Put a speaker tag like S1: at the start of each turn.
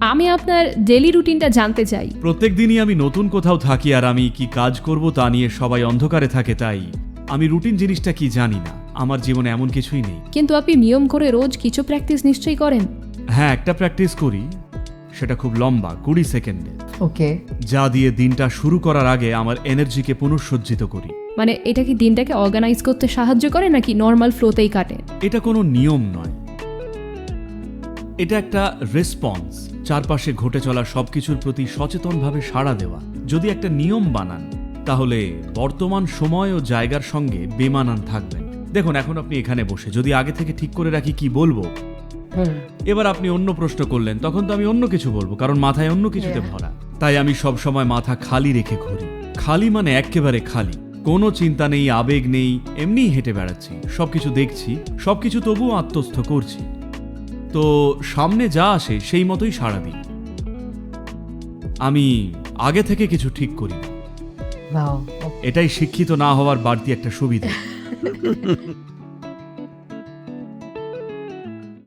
S1: আমি আপনার ডেলি রুটিনটা জানতে চাই।
S2: প্রত্যেক দিনই আমি নতুন কোথাও থাকি আর আমি কি কাজ করব তা নিয়ে সবাই অন্ধকারে থাকে তাই আমি রুটিন জিনিসটা কি জানি না আমার জীবনে এমন কিছুই নেই।
S1: কিন্তু আপনি নিয়ম করে রোজ কিছু প্র্যাকটিস নিশ্চয়ই করেন।
S2: হ্যাঁ একটা প্র্যাকটিস করি সেটা খুব লম্বা কুড়ি সেকেন্ডে
S3: ওকে।
S2: যা দিয়ে দিনটা শুরু করার আগে আমার এনার্জিকে পুনঃসজ্জিত করি।
S1: মানে এটা কি দিনটাকে অর্গানাইজ করতে সাহায্য করে নাকি নর্মাল ফ্লোতেই কাটে?
S2: এটা কোনো নিয়ম নয়। এটা একটা রেসপন্স চারপাশে ঘটে চলা সবকিছুর প্রতি সচেতনভাবে সাড়া দেওয়া। যদি একটা নিয়ম বানান তাহলে বর্তমান সময় ও জায়গার সঙ্গে বেমানান থাকবেন। দেখুন এখন আপনি এখানে বসে যদি আগে থেকে ঠিক করে রাখি কি বলব? এবার আপনি অন্য প্রশ্ন করলেন তখন তো আমি অন্য কিছু বলব কারণ মাথায় অন্য কিছুতে. ভরা। তাই আমি সব সময় মাথা খালি রেখে ঘুরি। খালি মানে একেবারে খালি। কোনো চিন্তা নেই আবেগ নেই এমনিই হেঁটে বেড়াচ্ছি। সবকিছু দেখছি সবকিছু তবুও আত্মস্থ করছি। তো সামনে যা আসে সেই মতোই সাড়া দিই। আমি আগে থেকে কিছু ঠিক করি না। এটাই শিক্ষিত না হওয়ার বাড়তি একটা সুবিধা।